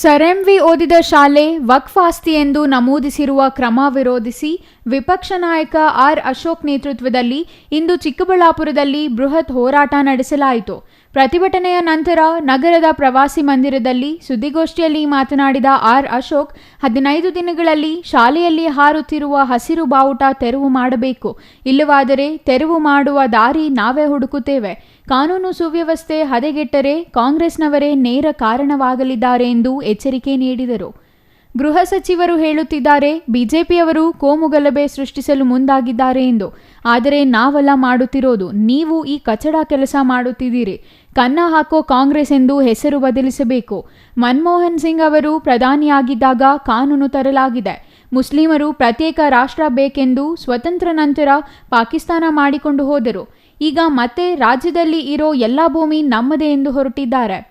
ಸರೆಂವಿ ಓದಿದ ಶಾಲೆ ವಕ್ಫ್ ಆಸ್ತಿ ಎಂದು ನಮೂದಿಸಿರುವ ಕ್ರಮ ವಿರೋಧಿಸಿ ವಿಪಕ್ಷ ನಾಯಕ ಆರ್ ಅಶೋಕ್ ನೇತೃತ್ವದಲ್ಲಿ ಇಂದು ಚಿಕ್ಕಬಳ್ಳಾಪುರದಲ್ಲಿ ಬೃಹತ್ ಹೋರಾಟ ನಡೆಸಲಾಯಿತು. ಪ್ರತಿಭಟನೆಯ ನಂತರ ನಗರದ ಪ್ರವಾಸಿ ಮಂದಿರದಲ್ಲಿ ಸುದ್ದಿಗೋಷ್ಠಿಯಲ್ಲಿ ಮಾತನಾಡಿದ ಆರ್ ಅಶೋಕ್, ಹದಿನೈದು ದಿನಗಳಲ್ಲಿ ಶಾಲೆಯಲ್ಲಿ ಹಾರುತ್ತಿರುವ ಹಸಿರು ಬಾವುಟ ತೆರವು ಮಾಡಬೇಕು. ಇಲ್ಲವಾದರೆ ತೆರವು ಮಾಡುವ ದಾರಿ ನಾವೇ ಹುಡುಕುತ್ತೇವೆ. ಕಾನೂನು ಸುವ್ಯವಸ್ಥೆ ಹದಗೆಟ್ಟರೆ ಕಾಂಗ್ರೆಸ್ನವರೇ ನೇರ ಕಾರಣವಾಗಲಿದ್ದಾರೆ ಎಂದು ಎಚ್ಚರಿಕೆ ನೀಡಿದರು. ಗೃಹ ಸಚಿವರು ಹೇಳುತ್ತಿದ್ದಾರೆ, ಬಿಜೆಪಿಯವರು ಕೋಮುಗಲಭೆ ಸೃಷ್ಟಿಸಲು ಮುಂದಾಗಿದ್ದಾರೆ ಎಂದು. ಆದರೆ ನಾವೆಲ್ಲ ಮಾಡುತ್ತಿರೋದು, ನೀವು ಈ ಕಚಡ ಕೆಲಸ ಮಾಡುತ್ತಿದ್ದೀರಿ. ಕನ್ನ ಹಾಕೋ ಕಾಂಗ್ರೆಸ್ ಎಂದು ಹೆಸರು ಬದಲಿಸಬೇಕು. ಮನಮೋಹನ್ ಸಿಂಗ್ ಅವರು ಪ್ರಧಾನಿಯಾಗಿದ್ದಾಗ ಕಾನೂನು ತರಲಾಗಿದೆ. ಮುಸ್ಲಿಮರು ಪ್ರತ್ಯೇಕ ರಾಷ್ಟ್ರ ಬೇಕೆಂದು ಸ್ವತಂತ್ರ ನಂತರ ಪಾಕಿಸ್ತಾನ ಮಾಡಿಕೊಂಡು ಹೋದರು. ಈಗ ಮತ್ತೆ ರಾಜ್ಯದಲ್ಲಿ ಇರೋ ಎಲ್ಲ ಭೂಮಿ ನಮ್ಮದೇ ಎಂದು ಹೊರಟಿದ್ದಾರೆ.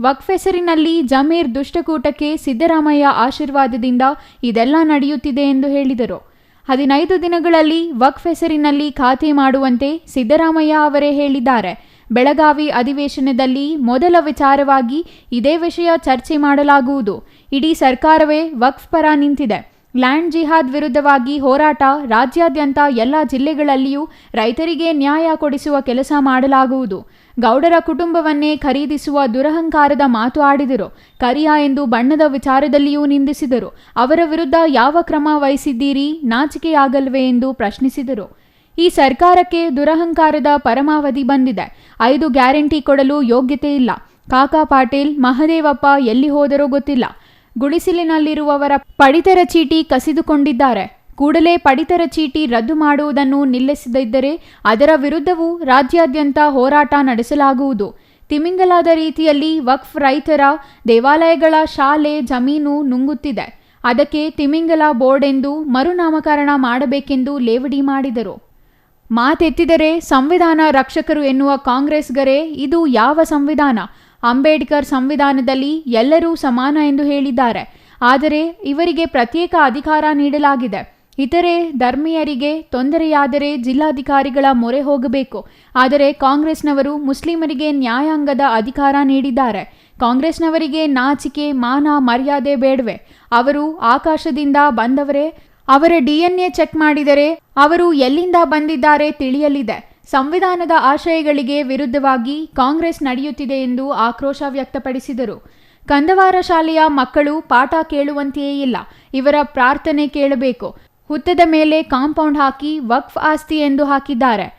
ವಕ್ಫ್ ಹೆಸರಿನಲ್ಲಿ ಜಮೀರ್ ದುಷ್ಟಕೂಟಕ್ಕೆ ಸಿದ್ದರಾಮಯ್ಯ ಆಶೀರ್ವಾದದಿಂದ ಇದೆಲ್ಲ ನಡೆಯುತ್ತಿದೆ ಎಂದು ಹೇಳಿದರು. ಹದಿನೈದು ದಿನಗಳಲ್ಲಿ ವಕ್ಫ್ ಹೆಸರಿನಲ್ಲಿ ಖಾತೆ ಮಾಡುವಂತೆ ಸಿದ್ದರಾಮಯ್ಯ ಅವರೇ ಹೇಳಿದ್ದಾರೆ. ಬೆಳಗಾವಿ ಅಧಿವೇಶನದಲ್ಲಿ ಮೊದಲ ವಿಚಾರವಾಗಿ ಇದೇ ವಿಷಯ ಚರ್ಚೆ ಮಾಡಲಾಗುವುದು. ಇಡೀ ಸರ್ಕಾರವೇ ವಕ್ಫ್ ಪರ ನಿಂತಿದೆ. ಲ್ಯಾಂಡ್ ಜಿಹಾದ್ ವಿರುದ್ಧವಾಗಿ ಹೋರಾಟ ರಾಜ್ಯಾದ್ಯಂತ ಎಲ್ಲ ಜಿಲ್ಲೆಗಳಲ್ಲಿಯೂ ರೈತರಿಗೆ ನ್ಯಾಯ ಕೊಡಿಸುವ ಕೆಲಸ ಮಾಡಲಾಗುವುದು. ಗೌಡರ ಕುಟುಂಬವನ್ನೇ ಖರೀದಿಸುವ ದುರಹಂಕಾರದ ಮಾತು ಆಡಿದರು. ಕರಿಯ ಎಂದು ಬಣ್ಣದ ವಿಚಾರದಲ್ಲಿಯೂ ನಿಂದಿಸಿದರು. ಅವರ ವಿರುದ್ಧ ಯಾವ ಕ್ರಮ ವಹಿಸಿದ್ದೀರಿ? ನಾಚಿಕೆಯಾಗಲ್ವೇ ಎಂದು ಪ್ರಶ್ನಿಸಿದರು. ಈ ಸರ್ಕಾರಕ್ಕೆ ದುರಹಂಕಾರದ ಪರಮಾವಧಿ ಬಂದಿದೆ. ಐದು ಗ್ಯಾರಂಟಿ ಕೊಡಲು ಯೋಗ್ಯತೆ ಇಲ್ಲ. ಕಾಕಾ ಪಾಟೀಲ್, ಮಹದೇವಪ್ಪ ಎಲ್ಲಿ ಹೋದರೋ ಗೊತ್ತಿಲ್ಲ. ಗುಡಿಸಿಲಿನಲ್ಲಿರುವವರ ಪಡಿತರ ಚೀಟಿ ಕಸಿದುಕೊಂಡಿದ್ದಾರೆ. ಕೂಡಲೇ ಪಡಿತರ ಚೀಟಿ ರದ್ದು ಮಾಡುವುದನ್ನು ನಿಲ್ಲಿಸದಿದ್ದರೆ ಅದರ ವಿರುದ್ಧವೂ ರಾಜ್ಯಾದ್ಯಂತ ಹೋರಾಟ ನಡೆಸಲಾಗುವುದು. ತಿಮಿಂಗಲಾದ ರೀತಿಯಲ್ಲಿ ವಕ್ಫ್ ರೈತರ ದೇವಾಲಯಗಳ ಶಾಲೆ ಜಮೀನು ನುಂಗುತ್ತಿದೆ. ಅದಕ್ಕೆ ತಿಮಿಂಗಲ ಬೋರ್ಡ್ ಎಂದು ಮರುನಾಮಕರಣ ಮಾಡಬೇಕೆಂದು ಲೇವಡಿ ಮಾಡಿದರು. ಮಾತೆತ್ತಿದರೆ ಸಂವಿಧಾನ ರಕ್ಷಕರು ಎನ್ನುವ ಕಾಂಗ್ರೆಸ್ಗರೇ ಇದು ಯಾವ ಸಂವಿಧಾನ? ಅಂಬೇಡ್ಕರ್ ಸಂವಿಧಾನದಲ್ಲಿ ಎಲ್ಲರೂ ಸಮಾನ ಎಂದು ಹೇಳಿದ್ದಾರೆ. ಆದರೆ ಇವರಿಗೆ ಪ್ರತ್ಯೇಕ ಅಧಿಕಾರ ನೀಡಲಾಗಿದೆ. ಇತರೆ ಧರ್ಮೀಯರಿಗೆ ತೊಂದರೆಯಾದರೆ ಜಿಲ್ಲಾಧಿಕಾರಿಗಳ ಮೊರೆ ಹೋಗಬೇಕು. ಆದರೆ ಕಾಂಗ್ರೆಸ್ನವರು ಮುಸ್ಲಿಮರಿಗೆ ನ್ಯಾಯಾಂಗದ ಅಧಿಕಾರ ನೀಡಿದ್ದಾರೆ. ಕಾಂಗ್ರೆಸ್ನವರಿಗೆ ನಾಚಿಕೆ, ಮಾನ, ಮರ್ಯಾದೆ ಬೇಡವೆ. ಅವರು ಆಕಾಶದಿಂದ ಬಂದವರೇ. ಅವರ ಡಿಎನ್ಎ ಚೆಕ್ ಮಾಡಿದರೆ ಅವರು ಎಲ್ಲಿಂದ ಬಂದಿದ್ದಾರೆ ತಿಳಿಯಲಿದೆ. ಸಂವಿಧಾನದ ಆಶಯಗಳಿಗೆ ವಿರುದ್ಧವಾಗಿ ಕಾಂಗ್ರೆಸ್ ನಡೆಯುತ್ತಿದೆ ಎಂದು ಆಕ್ರೋಶ ವ್ಯಕ್ತಪಡಿಸಿದರು. ಕಂದವಾರ ಶಾಲೆಯ ಮಕ್ಕಳು ಪಾಠ ಕೇಳುವಂತೆಯೇ ಇಲ್ಲ. ಇವರ ಪ್ರಾರ್ಥನೆ ಕೇಳಬೇಕು. ಹುತ್ತದ ಮೇಲೆ ಕಾಂಪೌಂಡ್ ಹಾಕಿ ವಕ್ಫ್ ಆಸ್ತಿ ಎಂದು ಹಾಕಿದ್ದಾರೆ.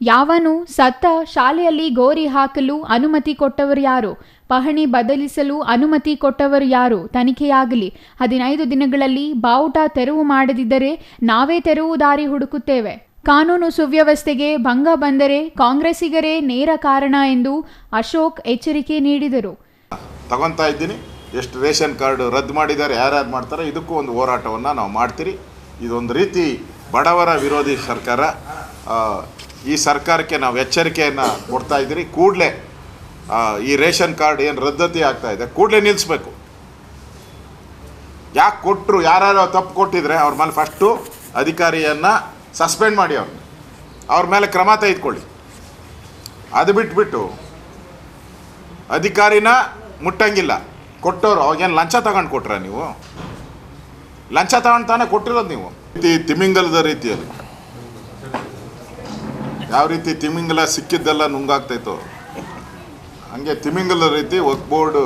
ಯಾವನು ಸತ್ತ ಶಾಲೆಯಲ್ಲಿ ಗೋರಿ ಹಾಕಲು ಅನುಮತಿ ಕೊಟ್ಟವರು ಯಾರು? ಪಹಣಿ ಬದಲಿಸಲು ಅನುಮತಿ ಕೊಟ್ಟವರು ಯಾರು? ತನಿಖೆಯಾಗಲಿ. ಹದಿನೈದು ದಿನಗಳಲ್ಲಿ ಬಾವುಟ ತೆರವು ಮಾಡದಿದ್ದರೆ ನಾವೇ ತೆರವು ದಾರಿ ಹುಡುಕುತ್ತೇವೆ. ಕಾನೂನು ಸುವ್ಯವಸ್ಥೆಗೆ ಭಂಗ ಬಂದರೆ ಕಾಂಗ್ರೆಸ್ಸಿಗರೇ ನೇರ ಕಾರಣ ಎಂದು ಅಶೋಕ್ ಎಚ್ಚರಿಕೆ ನೀಡಿದರು. ತಗೊಂತಾ ಇದ್ದೀನಿ. ಎಷ್ಟು ರೇಷನ್ ಕಾರ್ಡ್ ರದ್ದು ಮಾಡಿದ್ದಾರೆ, ಯಾರ್ಯಾರು ಮಾಡ್ತಾರೆ, ಇದಕ್ಕೂ ಒಂದು ಹೋರಾಟವನ್ನು ನಾವು ಮಾಡ್ತೀರಿ. ಇದೊಂದು ರೀತಿ ಬಡವರ ವಿರೋಧಿ ಸರ್ಕಾರ. ಈ ಸರ್ಕಾರಕ್ಕೆ ನಾವು ಎಚ್ಚರಿಕೆಯನ್ನು ಕೊಡ್ತಾ ಇದ್ದೀರಿ. ಕೂಡಲೇ ಈ ರೇಷನ್ ಕಾರ್ಡ್ ಏನು ರದ್ದತಿ ಆಗ್ತಾ ಇದೆ, ಕೂಡಲೇ ನಿಲ್ಲಿಸ್ಬೇಕು ಯಾಕೆ ಕೊಟ್ಟರು ಯಾರ್ಯಾರು ತಪ್ಪು ಕೊಟ್ಟಿದ್ರೆ, ಅವ್ರ ಮೇಲೆ ಫಸ್ಟು ಅಧಿಕಾರಿಯನ್ನು ಸಸ್ಪೆಂಡ್ ಮಾಡಿ ಅವ್ರನ್ನ. ಅವ್ರ ಮೇಲೆ ಕ್ರಮ ತೆಗೆದುಕೊಳ್ಳಿ. ಅದು ಬಿಟ್ಬಿಟ್ಟು ಅಧಿಕಾರಿನ ಮುಟ್ಟಂಗಿಲ್ಲ. ಕೊಟ್ಟೋರು ಅವಾಗೇನು ಲಂಚ ತಗೊಂಡು ಕೊಟ್ರ ನೀವು? ಲಂಚ ತಗೊಂಡು ತಾನೇ ಕೊಟ್ಟಿರೋದು ನೀವು? ರೀತಿ ತಿಮಿಂಗಲದ ರೀತಿಯಲ್ಲಿ. ಯಾವ ರೀತಿ ತಿಮಿಂಗಲ ಸಿಕ್ಕಿದ್ದೆಲ್ಲ ನುಂಗಾಗ್ತೈತೋ ಹಂಗೆ ತಿಮಿಂಗಲದ ರೀತಿ ವಕ್ ಬೋರ್ಡು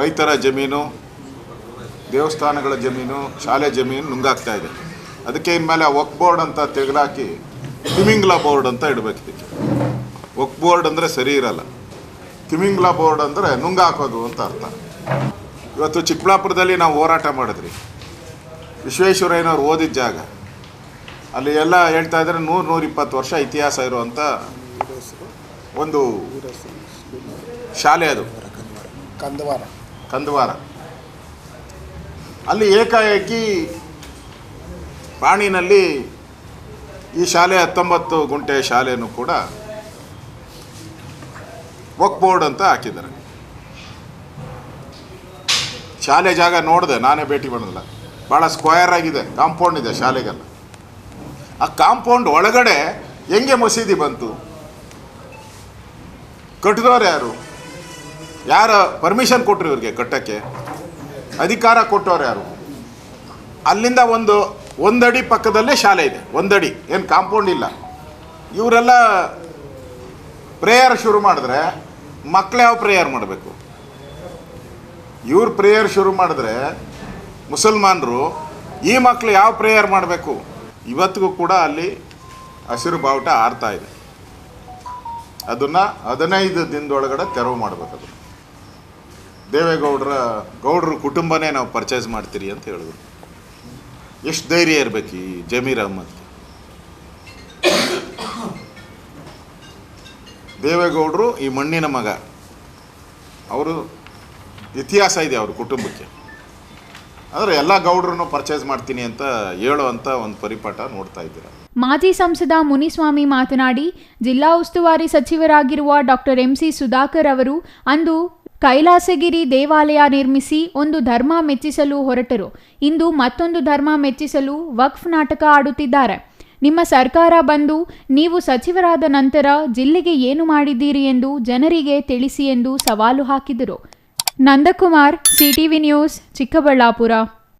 ರೈತರ ಜಮೀನು, ದೇವಸ್ಥಾನಗಳ ಜಮೀನು, ಶಾಲೆ ಜಮೀನು ನುಂಗಾಗ್ತಾ ಇದೆ. ಅದಕ್ಕೆ ಇನ್ಮೇಲೆ ವಕ್ ಬೋರ್ಡ್ ಅಂತ ತೆಗೆದಾಕಿ ತಿಮಿಂಗ್ಲ ಬೋರ್ಡ್ ಅಂತ ಇಡಬೇಕಿದೆ ವಕ್ ಬೋರ್ಡ್ ಅಂದರೆ ಸರಿ ಇರಲ್ಲ. ತಿಮಿಂಗ್ಲ ಬೋರ್ಡ್ ಅಂದರೆ ನುಂಗಾಕೋದು ಅಂತ ಅರ್ಥ. ಇವತ್ತು ಚಿಕ್ಕಬಳ್ಳಾಪುರದಲ್ಲಿ ನಾವು ಹೋರಾಟ ಮಾಡಿದ್ರಿ. ವಿಶ್ವೇಶ್ವರಯ್ಯನವ್ರು ಓದಿದ ಜಾಗ. ಅಲ್ಲಿ ಎಲ್ಲ ಹೇಳ್ತಾ ಇದ್ದಾರೆ ನೂರು ನೂರ ಇಪ್ಪತ್ತು ವರ್ಷ ಇತಿಹಾಸ ಇರುವಂಥ ಒಂದು ಶಾಲೆ ಅದು. ಕಂದವಾರ. ಕಂದವಾರ. ಅಲ್ಲಿ ಏಕಾಏಕಿ ಬಾಣಿನಲ್ಲಿ ಈ ಶಾಲೆ ಹತ್ತೊಂಬತ್ತು ಗುಂಟೆ ಶಾಲೆಯನ್ನು ಕೂಡ ವಕ್ ಬೋರ್ಡ್ ಅಂತ ಹಾಕಿದ್ದಾರೆ. ಶಾಲೆ ಜಾಗ ನೋಡಿದೆ, ನಾನೇ ಭೇಟಿ ಮಾಡಿಲ್ಲ ಭಾಳ ಸ್ಕ್ವಯರ್ ಆಗಿದೆ, ಕಾಂಪೌಂಡ್ ಇದೆ ಶಾಲೆಗೆಲ್ಲ. ಆ ಕಾಂಪೌಂಡ್ ಒಳಗಡೆ ಹೆಂಗೆ ಮಸೀದಿ ಬಂತು? ಕಟ್ಟಿದವ್ರು ಯಾರು? ಯಾರು ಪರ್ಮಿಷನ್ ಕೊಟ್ಟರು ಇವ್ರಿಗೆ ಕಟ್ಟಕ್ಕೆ? ಅಧಿಕಾರ ಕೊಟ್ಟವ್ರು ಯಾರು? ಅಲ್ಲಿಂದ ಒಂದು ಒಂದಡಿ ಪಕ್ಕದಲ್ಲೇ ಶಾಲೆ ಇದೆ, ಒಂದಡಿ, ಏನು ಕಾಂಪೌಂಡ್ ಇಲ್ಲ. ಇವರೆಲ್ಲ ಪ್ರೇಯರ್ ಶುರು ಮಾಡಿದ್ರೆ ಮಕ್ಕಳು ಯಾವ ಪ್ರೇಯರ್ ಮಾಡಬೇಕು? ಇವ್ರು ಪ್ರೇಯರ್ ಶುರು ಮಾಡಿದ್ರೆ ಮುಸಲ್ಮಾನರು ಈ ಮಕ್ಕಳು ಯಾವ ಪ್ರೇಯರ್ ಮಾಡಬೇಕು? ಇವತ್ತಿಗೂ ಕೂಡ ಅಲ್ಲಿ ಹಸಿರು ಬಾವುಟ ಆರ್ತಾ ಇದೆ. ಅದನ್ನು ಹದಿನೈದು ದಿನದೊಳಗಡೆ ತೆರವು ಮಾಡಬೇಕದು ದೇವೇಗೌಡರ, ಗೌಡರು ಕುಟುಂಬನೇ ನಾವು ಪರ್ಚೇಸ್ ಮಾಡ್ತೀರಿ ಅಂತ ಹೇಳಿದ್ರು. ಎಷ್ಟು ಧೈರ್ಯ ಇರಬೇಕು ಈ ಜಮೀರ್ ಅಹ್ಮದ್ ದೇವೇಗೌಡರು ಈ ಮಣ್ಣಿನ ಮಗ. ಅವರು ಇತಿಹಾಸ ಇದೆ ಅವ್ರ ಕುಟುಂಬಕ್ಕೆ. ಆದರೆ ಎಲ್ಲ ಗೌಡ್ರನ್ನು ಪರ್ಚೇಸ್ ಮಾಡ್ತೀನಿ ಅಂತ ಹೇಳುವಂಥ ಒಂದು ಪರಿಪಾಠ ನೋಡ್ತಾ ಇದ್ದೀರಾ. ಮಾಜಿ ಸಂಸದ ಮುನಿಸ್ವಾಮಿ ಮಾತನಾಡಿ, ಜಿಲ್ಲಾ ಉಸ್ತುವಾರಿ ಸಚಿವರಾಗಿರುವ ಡಾಕ್ಟರ್ ಎಂಸಿ ಸುಧಾಕರ್ ಅವರು ಅಂದು ಕೈಲಾಸಗಿರಿ ದೇವಾಲಯ ನಿರ್ಮಿಸಿ ಒಂದು ಧರ್ಮ ಮೆಚ್ಚಿಸಲು ಹೊರಟರು. ಇಂದು ಮತ್ತೊಂದು ಧರ್ಮ ಮೆಚ್ಚಿಸಲು ವಕ್ಫ್ ನಾಟಕ ಆಡುತ್ತಿದ್ದಾರೆ. ನಿಮ್ಮ ಸರ್ಕಾರ ಬಂದು ನೀವು ಸಚಿವರಾದ ನಂತರ ಜಿಲ್ಲೆಗೆ ಏನು ಮಾಡಿದ್ದೀರಿ ಎಂದು ಜನರಿಗೆ ತಿಳಿಸಿ ಎಂದು ಸವಾಲು ಹಾಕಿದರು. Nandakumar, CTV news, Chikkaballapur.